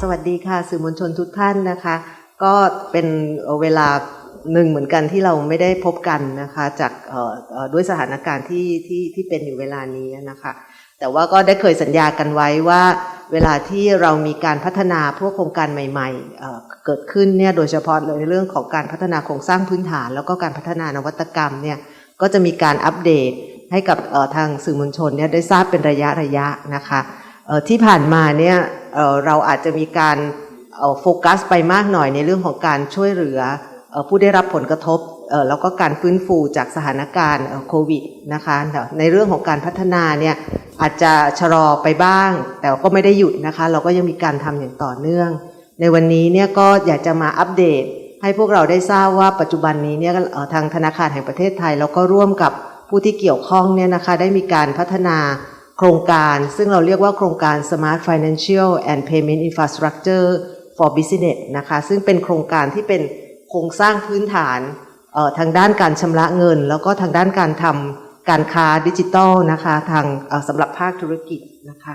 สวัสดีค่ะ สื่อมวลชนทุกท่านนะคะ ก็เป็นเวลาหนึ่งเหมือนกันที่เราไม่ได้พบกันนะคะจากด้วยสถานการณ์ที่ที่ที่เป็นอยู่เวลานี้นะคะ แต่ว่าก็ได้เคยสัญญากันไว้ว่า เวลาที่เรามีการพัฒนาพวกโครงการใหม่ๆเเกิดขึ้นเนี่ยโดยเฉพาะในเรื่องของการพัฒนาโครงสร้างพื้นฐาน แล้วก็การพัฒนานวัตกรรมเนี่ยก็จะมีการอัปเดตให้กับทางสื่อมวลชนเนี่ยได้ทราบเป็นระยะระยะนะคะ ที่ผ่านมาเนี่ยเเราอาจจะมีการโฟกัสไปมากหน่อยในเรื่องของการช่วยเหลืออผู้ได้รับผลกระทบแล้วก็การฟื้นฟูจากสถานการณ์โควิดนะคะในเรื่องของการพัฒนาเนี่ยอาจจะชะลอไปบ้าง แต่ก็ไม่ได้หยุดนะคะ เราก็ยังมีการทำอย่างต่อเนื่อง ในวันนี้เนี่ยก็อยากจะมาอัปเดต ให้พวกเราได้ทราบว่าปัจจุบันนี้เนี่ยทางธนาคารแห่งประเทศไทยแล้วก็ร่วมกับผู้ที่เกี่ยวข้องเนี่ยนะคะได้มีการพัฒนา โครงการซึ่งเราเรียกว่าโครงการ Smart Financial and Payment Infrastructure for Business นะคะซึ่งเป็นโครงการที่เป็นโครงสร้างพื้นฐานทางด้านการชำระเงิน แล้วก็ทางด้านการทำการค้าดิจิทัลนะคะทางสำหรับภาคธุรกิจนะคะ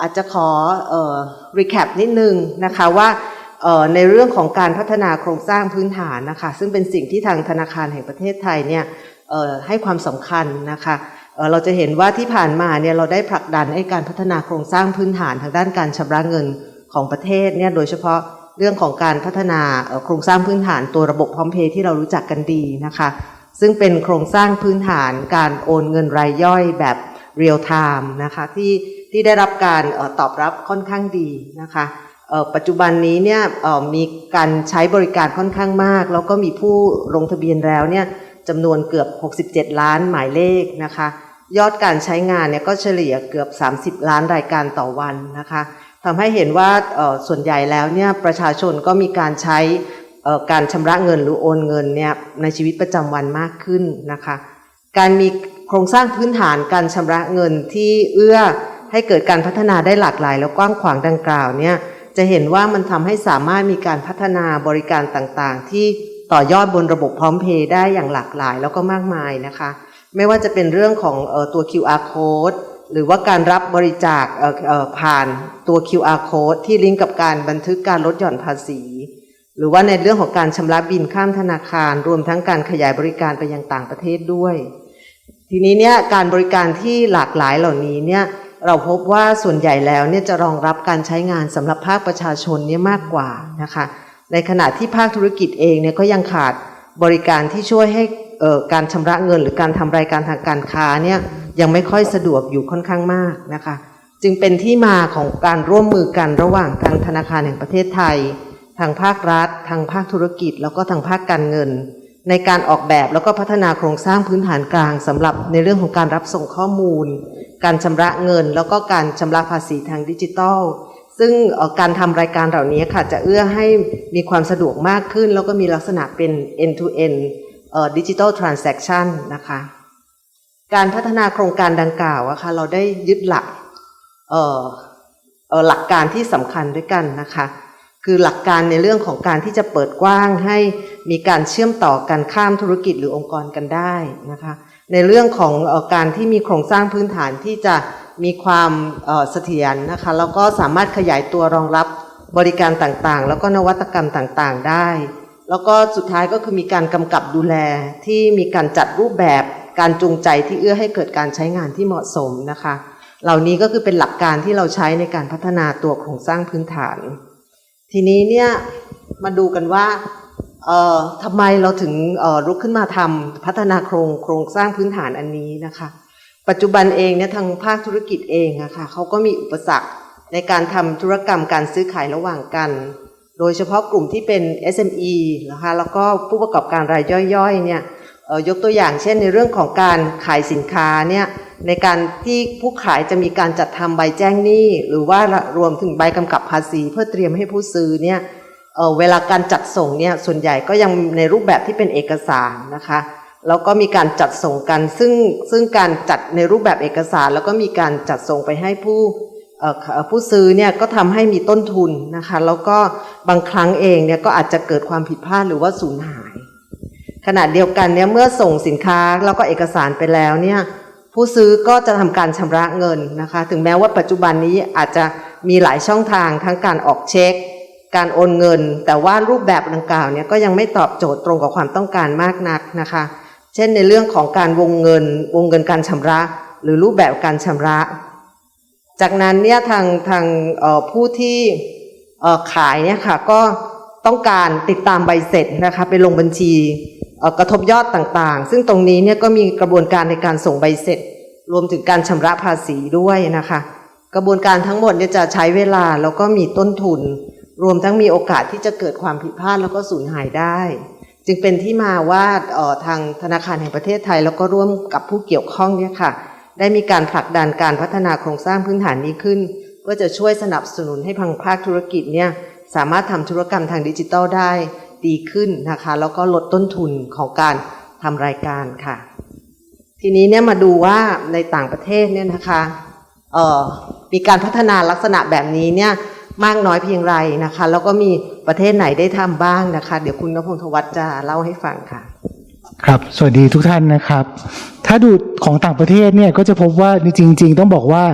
อาจจะขอออ recap นิดนึงนะคะว่าในเรื่องของการพัฒนาโครงสร้างพื้นฐานนะคะซึ่งเป็นสิ่งที่ทางธนาคารแห่งประเทศไทยเนี่ยให้ความสำคัญนะคะ เราจะเห็นว่าที่ผ่านมาเนี่ยเราได้ผลักดันให้การพัฒนาโครงสร้างพื้นฐานทางด้านการชำระเงินของประเทศเนี่ยโดยเฉพาะเรื่องของการพัฒนาโครงสร้างพื้นฐานตัวระบบพร้อมเพย์ที่เรารู้จักกันดีนะคะ ซึ่งเป็นโครงสร้างพื้นฐานการโอนเงินรายย่อยแบบเรียลไทม์นะคะที่ที่ได้รับการตอบรับค่อนข้างดีนะคะปัจจุบันนี้เนี่ยมีการใช้บริการค่อนข้างมาก แล้วก็มีผู้ลงทะเบียนแล้วเนี่ย จำนวนเกือบ 67 ล้านหมายเลขนะคะ ยอดการใช้งานเนี่ยก็เฉลี่ยเกือบ 30 ล้านรายการต่อวันนะคะทำให้เห็นว่าส่วนใหญ่แล้วเนี่ยประชาชนก็มีการใช้การชำระเงินหรือโอนเงินเนี่ยในชีวิตประจำวันมากขึ้นนะคะ การมีโครงสร้างพื้นฐานการชำระเงินที่เอื้อให้เกิดการพัฒนาได้หลากหลาย แล้วกว้างขวางดังกล่าวเนี่ยจะเห็นว่ามันทำให้สามารถมีการพัฒนาบริการต่างๆ ที่ ต่อยอดบนระบบพร้อมเพย์ได้อย่างหลากหลายแล้วก็มากมายนะคะ ไม่ว่าจะเป็นเรื่องของออตัว QR code หรือว่าการรับบริจาคผ่านตัว QR code ที่ลิงก์กับการบันทึกการลดหย่อนภาษี หรือว่าในเรื่องของการชำระบินข้ามธนาคาร รวมทั้งการขยายบริการไปยังต่างประเทศด้วย ทีนี้เนี่ยการบริการที่หลากหลายเหล่านี้เนี่ยเราพบว่าส่วนใหญ่แล้วเนี่ยจะรองรับการใช้งานสำหรับภาคประชาชนเนี่ยมากกว่านะคะ ในขณะที่ภาคธุรกิจเองเนี่ยก็ยังขาดบริการที่ช่วยให้การชำระเงินหรือการทำรายการทางการค้าเนี่ยยังไม่ค่อยสะดวกอยู่ค่อนข้างมากนะคะ จึงเป็นที่มาของการร่วมมือกันระหว่างทางธนาคารแห่งประเทศไทย ทางภาครัฐ ทางภาคธุรกิจ แล้วก็ทางภาคการเงิน ในการออกแบบแล้วก็พัฒนาโครงสร้างพื้นฐานกลางสำหรับในเรื่องของการรับส่งข้อมูล การชำระเงิน แล้วก็การชำระภาษีทางดิจิทัล ซึ่งการทำรายการเหล่านี้ค่ะจะเอื้อให้มีความสะดวกมากขึ้น แล้วก็มีลักษณะเป็น end to end ดิจิทัลทราน s a c t i o n นะคะ การพัฒนาโครงการดังกล่าวอะค่ะเราได้ยึดหลักหลักการที่สำคัญด้วยกันนะคะ คือหลักการในเรื่องของการที่จะเปิดกว้างให้มีการเชื่อมต่อกันข้ามธุรกิจหรือองค์กรกันได้นะคะ ในเรื่องของการที่มีโครงสร้างพื้นฐานที่จะ มีความเสถียรนะคะแล้วก็สามารถขยายตัวรองรับบริการต่างๆ แล้วก็นวัตกรรมต่างๆได้ แล้วก็สุดท้ายก็คือมีการกำกับดูแลที่มีการจัดรูปแบบการจูงใจที่เอื้อให้เกิดการใช้งานที่เหมาะสมนะคะ เหล่านี้ก็คือเป็นหลักการที่เราใช้ในการพัฒนาตัวโครงสร้างพื้นฐาน ทีนี้เนี่ยมาดูกันว่าเออทำไมเราถึงออลุกขึ้นมาทำพัฒนาโครงโครงสร้างพื้นฐานอันนี้นะคะ ปัจจุบันเองเนี่ยทางภาคธุรกิจเองอะค่ะเขาก็มีอุปสรรคในการทำธุรกรรมการซื้อขายระหว่างกัน โดยเฉพาะกลุ่มที่เป็น SME นะคะแล้วก็ผู้ประกอบการรายย่อยๆเนี่ยยกตัวอย่างเช่นในเรื่องของการขายสินค้าเนี่ยในการที่ผู้ขายจะมีการจัดทำใบแจ้งหนี้ หรือว่ารวมถึงใบกำกับภาษี เพื่อเตรียมให้ผู้ซื้อเนี่ยเเวลาการจัดส่งเนี่ยส่วนใหญ่ก็ยังในรูปแบบที่เป็นเอกสารนะคะ แล้วก็มีการจัดส่งกัน ซึ่งซึ่งการจัดในรูปแบบเอกสาร แล้วก็มีการจัดส่งไปให้ผู้ผู้ซื้อเนี่ยก็ทำให้มีต้นทุนนะคะ แล้วก็บางครั้งเองเนี่ยก็อาจจะเกิดความผิดพลาดหรือว่าสูญหาย ขณะเดียวกันเนี่ยเมื่อส่งสินค้าแล้วก็เอกสารไปแล้วเนี่ยผู้ซื้อก็จะทำการชำระเงินนะคะ ถึงแม้ว่าปัจจุบันนี้อาจจะมีหลายช่องทางทั้งการออกเช็ค การโอนเงิน แต่ว่ารูปแบบดังกล่าวเนี่ยก็ยังไม่ตอบโจทย์ตรงกับความต้องการมากนักนะคะ เช่นในเรื่องของการวงเงิน วงเงินการชำระ หรือรูปแบบการชำระ จากนั้นเนี่ยทางทางผู้ที่ขายเนี่ยค่ะก็ต้องการติดตามใบเสร็จนะคะไปลงบัญชีกระทบยอดต่างๆ ซึ่งตรงนี้เนี่ยก็มีกระบวนการในการส่งใบเสร็จ รวมถึงการชำระภาษีด้วยนะคะ กระบวนการทั้งหมดเนี่ยจะใช้เวลาแล้วก็มีต้นทุน รวมทั้งมีโอกาสที่จะเกิดความผิดพลาดแล้วก็สูญหายได้ จึงเป็นที่มาว่าทางธนาคารแห่งประเทศไทย แล้วก็ร่วมกับผู้เกี่ยวข้องเนี่ยค่ะ ได้มีการผลักดันการพัฒนาโครงสร้างพื้นฐานนี้ขึ้น เพื่อจะช่วยสนับสนุนให้พังภาคธุรกิจเนี่ยสามารถทำธุรกรรมทางดิจิทัลได้ดีขึ้นนะคะ แล้วก็ลดต้นทุนของการทำรายการค่ะ ทีนี้เนี่ยมาดูว่าในต่างประเทศเนี่ยนะคะมีการพัฒนาลักษณะแบบนี้เนี่ย มากน้อยเพียงไรนะคะ แล้วก็มีประเทศไหนได้ทำบ้างนะคะ เดี๋ยวคุณนพงศวัฒน์จะเล่าให้ฟังค่ะ ครับ สวัสดีทุกท่านนะครับ ถ้าดูของต่างประเทศเนี่ยก็จะพบว่าจริง ๆ ต้องบอกว่า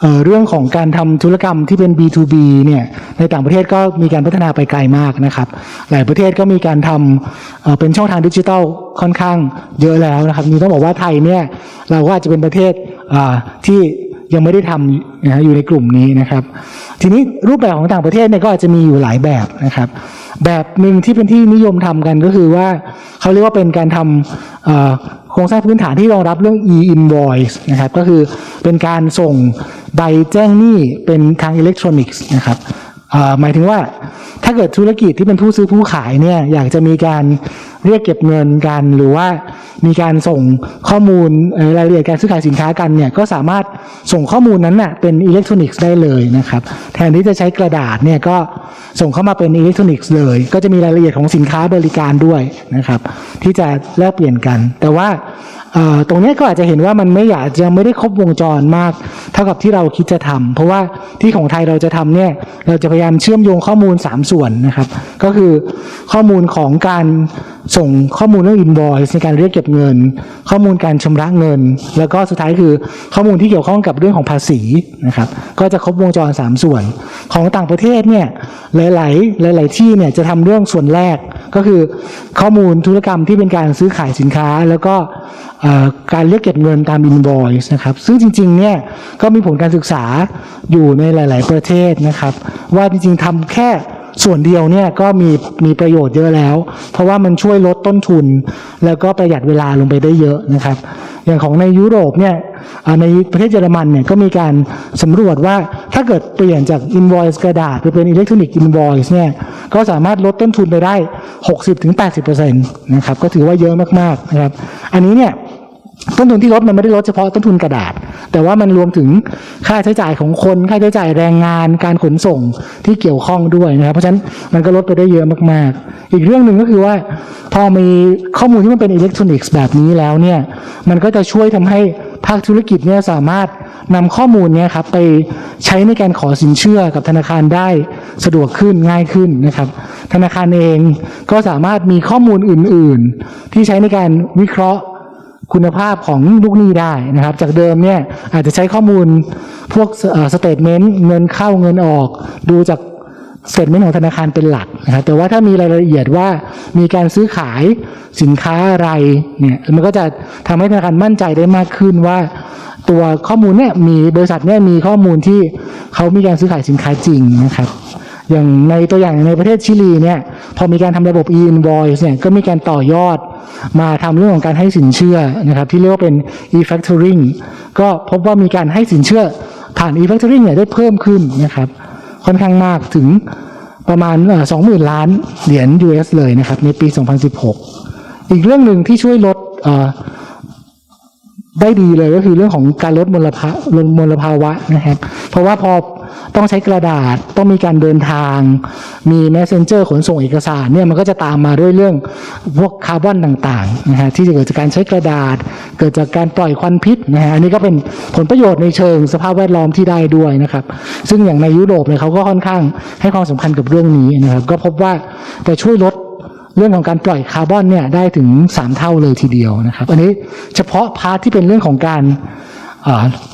เเรื่องของการทำธุรกรรมที่เป็น B2B เนี่ยในต่างประเทศก็มีการพัฒนาไปไกลมากนะครับ หลายประเทศก็มีการทำเเป็นช่องทางดิจิทัลค่อนข้างเยอะแล้วนะครับนี่ต้องบอกว่าไทยเนี่ยเราก็อาจจะเป็นประเทศที่ยังไม่ได้ทำนะฮะอยู่ในกลุ่มนี้นะครับ ทีนี้รูปแบบของต่างประเทศเนี่ยก็อาจจะมีอยู่หลายแบบนะครับ แบบหนึ่งที่เป็นที่นิยมทำกันก็คือว่าเขาเรียกว่าเป็นการทำโครงสร้างพื้นฐานที่รองรับเรื่อง e-invoice นะครับ ก็คือเป็นการส่งใบแจ้งหนี้เป็นทางอิเล็กทรอนิกส์นะครับหมายถึงว่าถ้าเกิดธุรกิจที่เป็นผู้ซื้อผู้ขายเนี่ยอยากจะมีการ เรียกเก็บเงินกันหรือว่ามีการส่งข้อมูลรายละเอียดการซื้อขายสินค้ากันเนี่ยก็สามารถส่งข้อมูลนั้นน่ะเป็นอิเล็กทรอนิกส์ได้เลยนะครับแทนที่จะใช้กระดาษเนี่ยก็ส่งเข้ามาเป็นอิเล็กทรอนิกส์เลย ก็จะมีรายละเอียดของสินค้าบริการด้วยนะครับที่จะแลกเปลี่ยนกัน แต่ว่าตรงนี้ก็อาจจะเห็นว่ามันไม่อยากจะไม่ได้ครบวงจรมาก เท่ากับที่เราคิดจะทำเพราะว่าที่ของไทยเราจะทำเนี่ยเราจะพยายามเชื่อมโยงข้อมูล 3 ส่วนนะครับ ก็คือข้อมูลของการ ส่งข้อมูลเรื่อง invoice ในการเรียกเก็บเงิน ข้อมูลการชำระเงิน แล้วก็สุดท้ายคือข้อมูลที่เกี่ยวข้องกับเรื่องของภาษีนะครับก็จะครบวงจร 3 ส่วน ของต่างประเทศเนี่ยหลาย ๆ หลาย ๆ ที่เนี่ยจะทำเรื่องส่วนแรกก็คือข้อมูลธุรกรรมที่เป็นการซื้อขายสินค้า แล้วก็การเรียกเก็บเงินตาม invoice นะครับซึ่งจริง ๆ เนี่ยก็มีผลการศึกษาอยู่ในหลาย ๆ ประเทศนะครับว่าจริง ๆทำแค่ ส่วนเดียวเนี่ยก็มีมีประโยชน์เยอะแล้ว เพราะว่ามันช่วยลดต้นทุน แล้วก็ประหยัดเวลาลงไปได้เยอะนะครับ อย่างของในยุโรปเนี่ยในประเทศเยอรมันเนี่ยก็มีการสำรวจว่าถ้าเกิดเปลี่ยนจาก invoice กระดาษไปเป็น electronic invoice เนี่ยก็สามารถลดต้นทุนไปได้ 60-80%นะครับก็ถือว่าเยอะมากๆนะครับ อันนี้เนี่ย ต้นทุนที่ลดมันไม่ได้ลดเฉพาะต้นทุนกระดาษ แต่ว่ามันรวมถึงค่าใช้จ่ายของคน ค่าใช้จ่ายแรงงาน การขนส่งที่เกี่ยวข้องด้วยนะครับ เพราะฉะนั้นมันก็ลดไปได้เยอะมาก ๆ อีกเรื่องหนึ่งก็คือว่า พอมีข้อมูลที่มันเป็นอิเล็กทรอนิกส์แบบนี้แล้วเนี่ย มันก็จะช่วยทำให้ภาคธุรกิจเนี่ยสามารถนำข้อมูลเนี่ยครับไปใช้ในการขอสินเชื่อกับธนาคารได้สะดวกขึ้นง่ายขึ้นนะครับ ธนาคารเองก็สามารถมีข้อมูลอื่น ๆ ที่ใช้ในการวิเคราะห์ คุณภาพของลูกหนี้ได้นะครับ จากเดิมเนี่ยอาจจะใช้ข้อมูลพวกสเตทเมนต์เงินเข้าเงินออก ดูจากสเตทเมนต์ของธนาคารเป็นหลักนะครับแต่ว่าถ้ามีรายละเอียดว่ามีการซื้อขายสินค้าอะไรเนี่ยมันก็จะทำให้ธนาคารมั่นใจได้มากขึ้นว่า ตัวข้อมูลเนี่ยมีบริษัทเนี่ยมีข้อมูลที่เขามีการซื้อขายสินค้าจริงนะครับ อย่างในตัวอย่างในประเทศชิลีเนี่ยพอมีการทำระบบ e-invoice เนี่ยก็มีการต่อยอดมาทำเรื่องของการให้สินเชื่อนะครับที่เรียกว่าเป็น e-factoring ก็พบว่ามีการให้สินเชื่อผ่าน e-factoring เนี่ยได้เพิ่มขึ้นนะครับค่อนข้างมากถึงประมาณสองหมื่นล้านเหรียญ US เลยนะครับในปี 2016 อีกเรื่องหนึ่งที่ช่วยลดได้ดีเลยก็คือเรื่องของการลดมลภาลดมลภาวะนะครับ เพราะว่าพอ ต้องใช้กระดาษต้องมีการเดินทาง มี messenger ขนส่งเอกสารเนี่ยมันก็จะตามมาด้วยเรื่องพวกคาร์บอนต่างๆนะฮะที่จะเกิดจากการใช้กระดาษ เกิดจากการปล่อยควันพิษนะฮะอันนี้ก็เป็นผลประโยชน์ในเชิงสภาพแวดล้อมที่ได้ด้วยนะครับ ซึ่งอย่างในยุโรปเนี่ยเขาก็ค่อนข้างให้ความสำคัญกับเรื่องนี้นะครับก็พบว่าจะช่วยลดเรื่องของการปล่อยคาร์บอนเนี่ยได้ถึง 3 เท่าเลยทีเดียวนะครับ อันนี้เฉพาะพาร์ทที่เป็นเรื่องของการ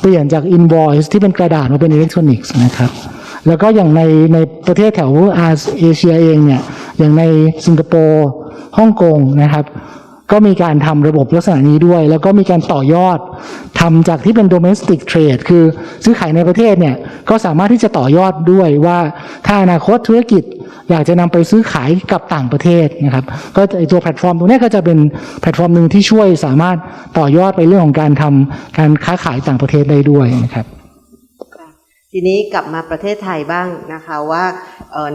เปลี่ยนจาก invoice ที่เป็นกระดาษมาเป็นอิเล็กทรอนิกส์นะครับแล้วก็อย่างในในประเทศแถวอาเอเชียเองเนี่ยอย่างในสิงคโปร์ฮ่องกงนะครับ ก็มีการทำระบบลักษณะนี้ด้วย แล้วก็มีการต่อยอด ทำจากที่เป็น domestic trade คือซื้อขายในประเทศเนี่ยก็สามารถที่จะต่อยอดด้วยว่าถ้าอนาคตธุรกิจอยากจะนำไปซื้อขายกับต่างประเทศนะครับ ก็ไอตัวแพลตฟอร์มตรงนี้ก็จะเป็นแพลตฟอร์มหนึ่งที่ช่วยสามารถต่อยอดไปเรื่องของการทำการค้าขายต่างประเทศได้ด้วยนะครับทีนี้กลับมาประเทศไทยบ้างนะคะว่า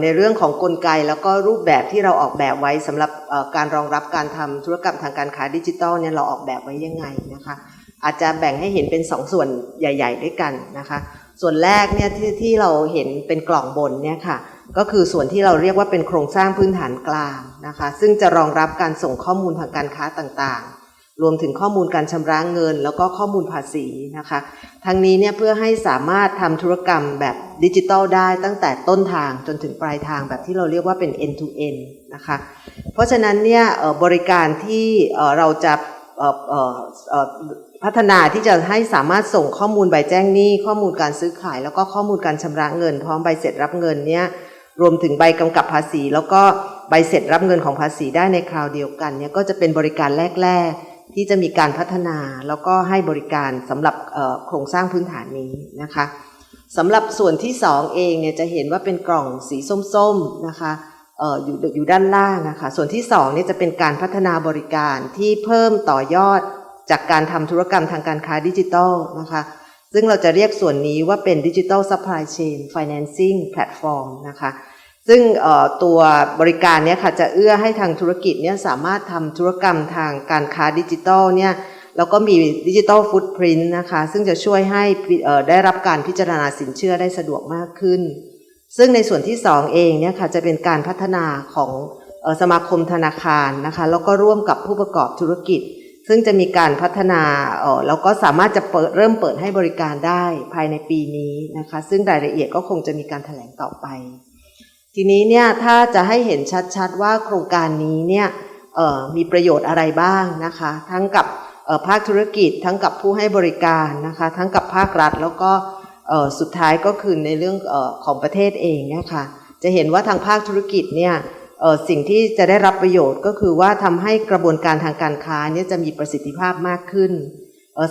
ในเรื่องของกลไกแล้วก็รูปแบบที่เราออกแบบไว้สำหรับการรองรับการทำธุรกรรมทางการค้าดิจิทัลเนี่ยเราออกแบบไว้ยังไงนะคะ อาจจะแบ่งให้เห็นเป็นสองส่วนใหญ่ ๆ ด้วยกันนะคะ ส่วนแรกเนี่ยที่ที่เราเห็นเป็นกล่องบนเนี่ยค่ะก็คือส่วนที่เราเรียกว่าเป็นโครงสร้างพื้นฐานกลางนะคะ ซึ่งจะรองรับการส่งข้อมูลทางการค้าต่างๆ รวมถึงข้อมูลการชำระเงิน แล้วก็ข้อมูลภาษีนะคะ ทั้งนี้เนี่ยเพื่อให้สามารถทำธุรกรรมแบบดิจิทัลได้ตั้งแต่ต้นทางจนถึงปลายทางแบบที่เราเรียกว่าเป็น end to end นะคะ เพราะฉะนั้นเนี่ยบริการที่เราจะ พัฒนาที่จะให้สามารถส่งข้อมูลใบแจ้งหนี้ ข้อมูลการซื้อขาย แล้วก็ข้อมูลการชำระเงิน พร้อมใบเสร็จรับเงินเนี่ยรวมถึงใบกำกับภาษี แล้วก็ใบเสร็จรับเงินของภาษีได้ในคราวเดียวกันเนี่ยก็จะเป็นบริการแรก ๆ ที่จะมีการพัฒนาแล้วก็ให้บริการสำหรับโครงสร้างพื้นฐานนี้นะคะสำหรับส่วนที่สองเองเนี่ยจะเห็นว่าเป็นกล่องสีส้มๆนะคะอยู่อยู่ด้านล่างนะคะส่วนที่สองเนี่ยจะเป็นการพัฒนาบริการที่เพิ่มต่อยอด จากการทำธุรกรรมทางการค้าดิจิทัลนะคะ ซึ่งเราจะเรียกส่วนนี้ว่าเป็นดิจิทัลซัพพลายเชน Financing Platform นะคะ ซึ่งตัวบริการเนี้ยค่ะจะเอื้อให้ทางธุรกิจเนี่ยสามารถทำธุรกรรมทางการค้าดิจิทัลเนี่ยแล้วก็มีดิจิทัลฟุตพริ้นนะคะ ซึ่งจะช่วยให้ได้รับการพิจารณาสินเชื่อได้สะดวกมากขึ้น ซึ่งในส่วนที่สองเองเนี่ยค่ะจะเป็นการพัฒนาของสมาคมธนาคารนะคะ แล้วก็ร่วมกับผู้ประกอบธุรกิจ ซึ่งจะมีการพัฒนาเออแล้วก็สามารถจะเปิดเริ่มเปิดให้บริการได้ภายในปีนี้นะคะ ซึ่งรายละเอียดก็คงจะมีการแถลงต่อไป ทีนี้เนี่ยถ้าจะให้เห็นชัดๆว่าโครงการนี้เนี่ยออมีประโยชน์อะไรบ้างนะคะ ทั้งกับออภาคธุรกิจ ทั้งกับผู้ให้บริการนะคะ ทั้งกับภาครัฐแล้วก็ออสุดท้ายก็คือในเรื่องออของประเทศเองเนี่ยค่ะจะเห็นว่าทางภาคธุรกิจเนี่ย สิ่งที่จะได้รับประโยชน์ก็คือว่าทำให้กระบวนการทางการค้าเนี่ยจะมีประสิทธิภาพมากขึ้น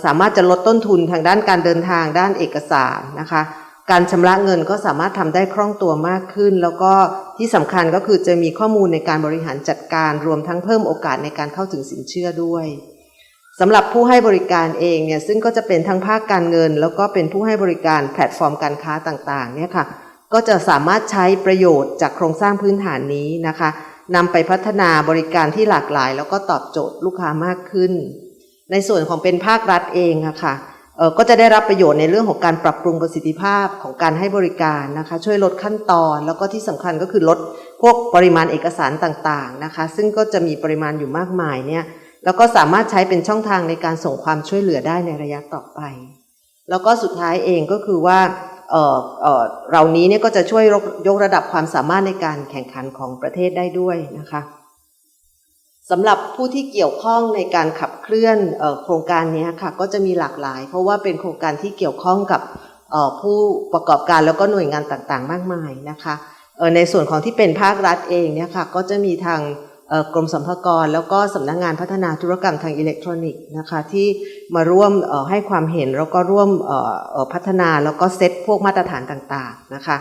สามารถจะลดต้นทุนทางด้านการเดินทางด้านเอกสารนะคะ การชำระเงินก็สามารถทำได้คล่องตัวมากขึ้น แล้วก็ที่สำคัญก็คือจะมีข้อมูลในการบริหารจัดการรวมทั้งเพิ่มโอกาสในการเข้าถึงสินเชื่อด้วยสำหรับผู้ให้บริการเองเนี่ยซึ่งก็จะเป็นทั้งภาคการเงิน แล้วก็เป็นผู้ให้บริการแพลตฟอร์มการค้าต่างๆเนี่ยค่ะ ก็จะสามารถใช้ประโยชน์จากโครงสร้างพื้นฐานนี้นะคะนำไปพัฒนาบริการที่หลากหลาย แล้วก็ตอบโจทย์ลูกค้ามากขึ้น ในส่วนของเป็นภาครัฐเองอะค่ะเอ่อก็จะได้รับประโยชน์ในเรื่องของการปรับปรุงประสิทธิภาพของการให้บริการนะคะ ช่วยลดขั้นตอนแล้วก็ที่สำคัญก็คือลดพวกปริมาณเอกสารต่างๆนะคะ ซึ่งก็จะมีปริมาณอยู่มากมายเนี่ยแล้วก็สามารถใช้เป็นช่องทางในการส่งความช่วยเหลือได้ในระยะต่อไป แล้วก็สุดท้ายเองก็คือว่า เเเหล่านี้เนี่ยก็จะช่วยยกระดับความสามารถในการแข่งขันของประเทศได้ด้วยนะคะสำหรับผู้ที่เกี่ยวข้องในการขับเคลื่อนโครงการนี้ค่ะก็จะมีหลากหลาย เพราะว่าเป็นโครงการที่เกี่ยวข้องกับผู้ประกอบการแล้วก็หน่วยงานต่างๆ มากมายนะคะในส่วนของที่เป็นภาครัฐเองเนี่ยค่ะก็จะมีทาง กรมสรรพากร แล้วก็สำนักงานพัฒนาธุรกรรมทางอิเล็กทรอนิกส์นะคะที่มาร่วมให้ความเห็นแล้วก็ร่วมพัฒนาแล้วก็เซตพวกมาตรฐานต่างๆนะคะ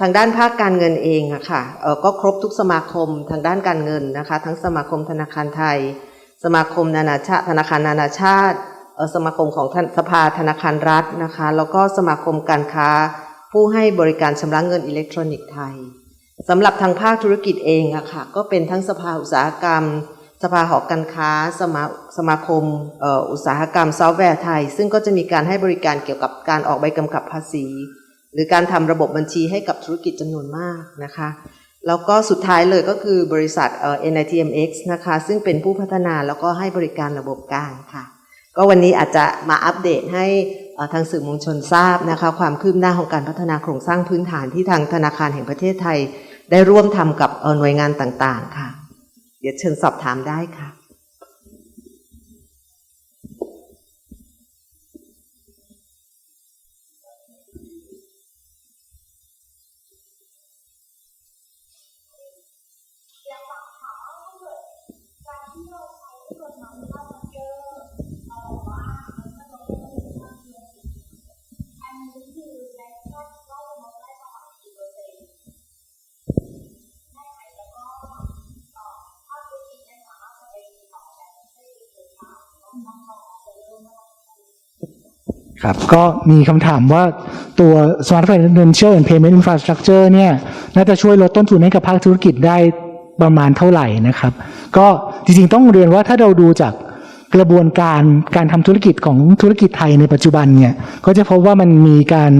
ทางด้านภาคการเงินเองอะค่ะเอ่อก็ครบทุกสมาคมทางด้านการเงินนะคะ ทั้งสมาคมธนาคารไทย สมาคมนานาชาติธนาคารนานาชาติสมาคมของสภาธนาคารรัฐนะคะ แล้วก็สมาคมการค้าผู้ให้บริการชำระเงินอิเล็กทรอนิกส์ไทย สำหรับทางภาคธุรกิจเองอะค่ะก็เป็นทั้งสภาอุตสาหกรรม สภาหอการค้า สมาสมาคมอุตสาหกรรมซอฟต์แวร์ไทย ซึ่งก็จะมีการให้บริการเกี่ยวกับการออกใบกำกับภาษี หรือการทำระบบบัญชีให้กับธุรกิจจำนวนมากนะคะแล้วก็สุดท้ายเลยก็คือบริษัทเอ่อ NITMX นะคะซึ่งเป็นผู้พัฒนาแล้วก็ให้บริการระบบกลางค่ะ ก็วันนี้อาจจะมาอัปเดตให้ทางสื่อมวลชนทราบนะคะความคืบหน้าของการพัฒนาโครงสร้างพื้นฐานที่ทางธนาคารแห่งประเทศไทย ได้ร่วมทำกับเออหน่วยงานต่างๆ ค่ะ เดี๋ยวเชิญสอบถามได้ค่ะ ครับก็มีคำถามว่าตัว Smart Financial and Payment Infrastructure เนี่ยน่าจะช่วยลดต้นทุนให้กับภาคธุรกิจได้ประมาณเท่าไหร่นะครับ ก็จริงๆต้องเรียนว่าถ้าเราดูจากกระบวนการการทำธุรกิจของธุรกิจไทยในปัจจุบันเนี่ยก็จะพบว่ามันมีการ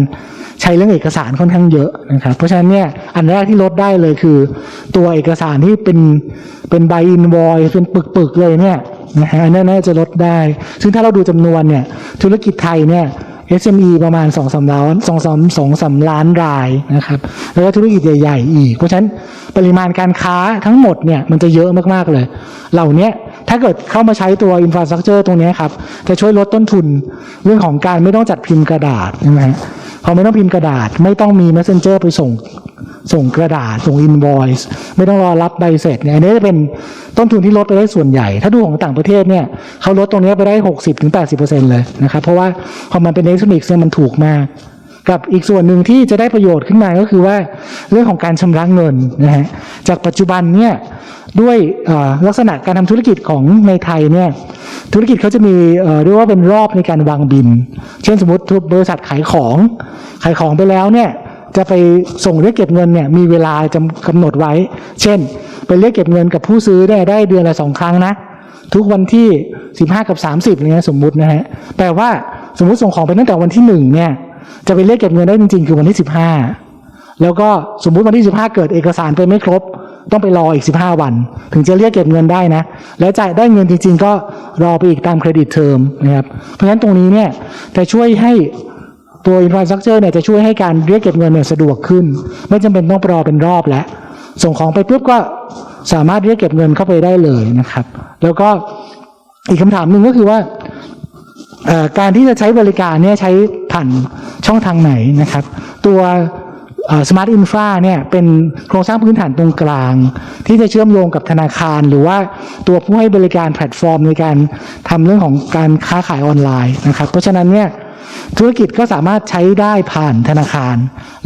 ใช้เรื่องเอกสารค่อนข้างเยอะนะครับ เพราะฉะนั้นเนี่ยอันแรกที่ลดได้เลยคือ ตัวเอกสารที่เป็นเป็นใบอินวอยเป็นปึกๆเลยเนี่ย นะฮะน,น่าจะลดได้ ซึ่งถ้าเราดูจำนวนเนี่ยธุรกิจไทยเนี่ย SME ประมาณ2อสามล้านสองสามสองสามล้านรายนะครับแล้วก็ธุรกิจใหญ่ ๆ อีก เพราะฉะนั้นปริมาณการค้าทั้งหมดเนี่ยมันจะเยอะมากๆเลย เหล่านี้ ถ้าเกิดเข้ามาใช้ตัวอินฟราสตรักเจอร์ตรงนี้ครับ จะช่วยลดต้นทุนเรื่องของการไม่ต้องจัดพิมพ์กระดาษใช่ไหมพอไม่ต้องพิมพ์กระดาษ ไม่ต้องมี messenger ไปส่งส่งกระดาษ ส่ง invoice ไม่ต้องรอรับใบเสร็จเนี่ยอันนี้จะเป็นต้นทุนที่ลดไปได้ส่วนใหญ่ ถ้าดูของต่างประเทศเนี่ยเขาลดตรงนี้ไปได้ 60-80%เลยนะครับ เพราะว่าพอมันเป็น electronics เนี่ยมันถูกมาก กับอีกส่วนหนึ่งที่จะได้ประโยชน์ขึ้นมาก็คือว่าเรื่องของการชำระเงินนะฮะจากปัจจุบันเนี่ยด้วยลักษณะการทำธุรกิจของในไทยเนี่ยธุรกิจเขาจะมีเรียกว่าเป็นรอบในการวางบิน เช่นสมมติบริษัทขายของขายของไปแล้วเนี่ยจะไปส่งเรียกเก็บเงินเนี่ยมีเวลาจำกำหนดไว้ เช่น ไปเรียกเก็บเงินกับผู้ซื้อได้ได้เดือนละสองครั้งนะทุกวันที่ 15 กับ 30อะไรเงี้ยสมมุตินะฮะแปลว่าสมมุติส่งของไปตั้งแต่วันที่หนึ่งเนี่ย จะไปเรียกเก็บเงินได้จริงๆ คือวันที่ 15 แล้วก็สมมุติวันที่ 15 เกิดเอกสารไปไม่ครบ ต้องไปรออีก 15 วัน ถึงจะเรียกเก็บเงินได้นะ แล้วจ่ายได้เงินจริง ๆ ก็รอไปอีกตามเครดิตเทอมนะครับ เพราะฉะนั้นตรงนี้เนี่ยจะช่วยให้ตัวอินฟราสตรักเจอร์เนี่ยจะช่วยให้การเรียกเก็บเงินเนี่ยสะดวกขึ้น ไม่จำเป็นต้องรอเป็นรอบแล้วส่งของไปปุ๊บก็สามารถเรียกเก็บเงินเข้าไปได้เลยนะครับ แล้วก็อีกคำถามหนึ่งก็คือว่า การที่จะใช้บริการเนี่ยใช้ผ่านช่องทางไหนนะครับ ตัวสมาร์ทอินฟราเนี่ยเป็นโครงสร้างพื้นฐานตรงกลาง ที่จะเชื่อมโยงกับธนาคาร หรือว่าตัวผู้ให้บริการแพลตฟอร์มในการทำเรื่องของการค้าขายออนไลน์นะครับ เพราะฉะนั้นเนี่ย ธุรกิจก็สามารถใช้ได้ผ่านธนาคาร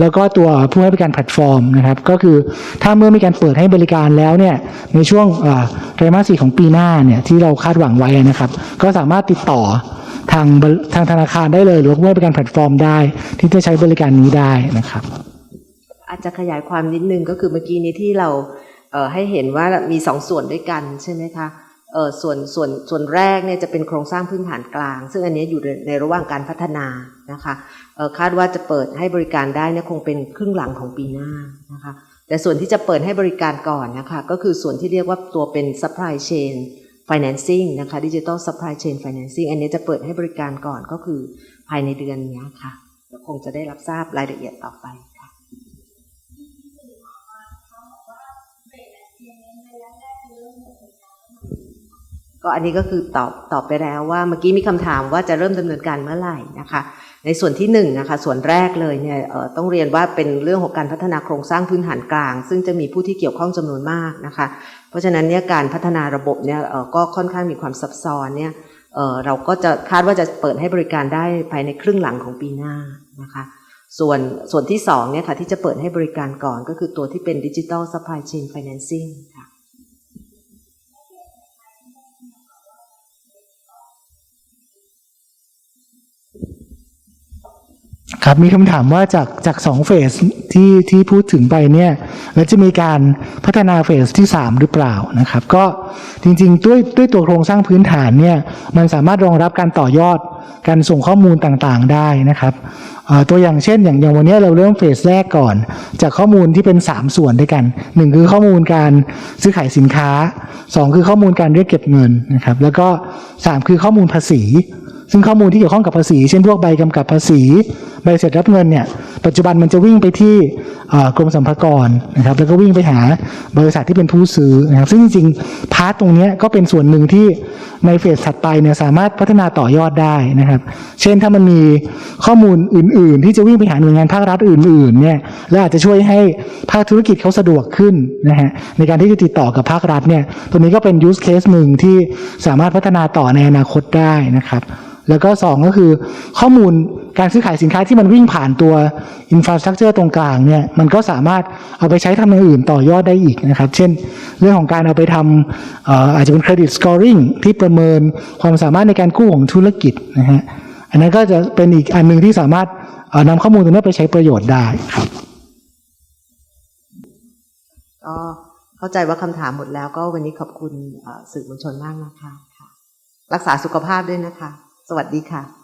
แล้วก็ตัวผู้ให้บริการแพลตฟอร์มนะครับ ก็คือถ้าเมื่อมีการเปิดให้บริการแล้วเนี่ยในช่วงไตรมาสสี่ของปีหน้าเนี่ยที่เราคาดหวังไว้นะครับ ก็สามารถติดต่อทางทางธนาคารได้เลยหรือว่าผู้ให้บริการแพลตฟอร์มได้ ที่จะใช้บริการนี้ได้นะครับ อาจจะขยายความนิดนึงก็คือเมื่อกี้นี้ที่เราเให้เห็นว่ามีสองส่วนด้วยกันใช่ไหมคะ ส่วนส่วนส่วนแรกเนี่ยจะเป็นโครงสร้างพื้นฐานกลาง ซึ่งอันนี้อยู่ในระหว่างการพัฒนานะคะคาดว่าจะเปิดให้บริการได้เนี่ยคงเป็นครึ่งหลังของปีหน้านะคะแต่ส่วนที่จะเปิดให้บริการก่อนนะคะก็คือส่วนที่เรียกว่าตัวเป็น supply chain financing นะคะ digital supply chain financing อันนี้จะเปิดให้บริการก่อนก็คือภายในเดือนนี้ค่ะเดี๋ยวคงจะได้รับทราบรายละเอียดต่อไป ก็อันนี้ก็คือตอบตอบไปแล้วว่าเมื่อกี้มีคำถามว่าจะเริ่มดำเนินการเมื่อไหร่นะคะ ในส่วนที่หนึ่งนะคะส่วนแรกเลยเนี่ยต้องเรียนว่าเป็นเรื่องของการพัฒนาโครงสร้างพื้นฐานกลาง ซึ่งจะมีผู้ที่เกี่ยวข้องจำนวนมากนะคะ เพราะฉะนั้นเนี่ยการพัฒนาระบบเนี่ยก็ค่อนข้างมีความซับซ้อนเนี่ยเราก็จะคาดว่าจะเปิดให้บริการได้ภายในครึ่งหลังของปีหน้านะคะส่วนส่วนที่สองเนี่ยค่ะที่จะเปิดให้บริการก่อนก็คือตัวที่เป็น Digital Supply Chain Financing ค่ะ ครับมีคำถามว่าจากจากสองเฟสที่ที่พูดถึงไปเนี่ยแล้วจะมีการพัฒนาเฟสที่ 3 หรือเปล่านะครับ ก็จริงๆด้วยด้วยตัวโครงสร้างพื้นฐานเนี่ยมันสามารถรองรับการต่อยอดการส่งข้อมูลต่างๆได้นะครับตัวอย่างเช่นอย่างอย่างวันนี้เราเริ่มเฟสแรกก่อน จากข้อมูลที่เป็น 3 ส่วนด้วยกันหนึ่งคือข้อมูลการซื้อขายสินค้าสองคือข้อมูลการเรียกเก็บเงินนะครับแล้วก็สามคือข้อมูลภาษี ซึ่งข้อมูลที่เกี่ยวข้องกับภาษี เช่นพวกใบกำกับภาษี ใบเสร็จรับเงินเนี่ย ปัจจุบันมันจะวิ่งไปที่กรมสรรพากรนะครับ แล้วก็วิ่งไปหาบริษัทที่เป็นผู้ซื้อนะครับ ซึ่งจริงๆ พาร์ตตรงนี้ก็เป็นส่วนหนึ่งที่ในเฟสถัดไปเนี่ยสามารถพัฒนาต่อยอดได้นะครับ เช่นถ้ามันมีข้อมูลอื่น ๆ ที่จะวิ่งไปหาหน่วยงานภาครัฐอื่น ๆ เนี่ย และอาจจะช่วยให้ภาคธุรกิจเขาสะดวกขึ้นนะฮะ ในการที่จะติดต่อกับภาครัฐเนี่ย ตัวนี้ก็เป็น use case หนึ่งที่สามารถพัฒนาต่อในอนาคตได้นะครับแล้วก็สองก็คือข้อมูลการซื้อขายสินค้าที่มันวิ่งผ่านตัวอินฟราสตรักเจอร์ตรงกลางเนี่ยมันก็สามารถเอาไปใช้ทำอย่างอื่นต่อยอดได้อีกนะครับ เช่น เรื่องของการเอาไปทำเอ่อาจจะเป็นเครดิตสกอริงที่ประเมินความสามารถในการกู้ของธุรกิจนะฮะอันนั้นก็จะเป็นอีกอันหนึ่งที่สามารถนำข้อมูลตรงนี้ไปใช้ประโยชน์ได้ครับก็เข้าใจว่าคำถามหมดแล้วก็วันนี้ขอบคุณสื่อมวลชนมากนะคะรักษาสุขภาพด้วยนะคะ วัสดีค่ะ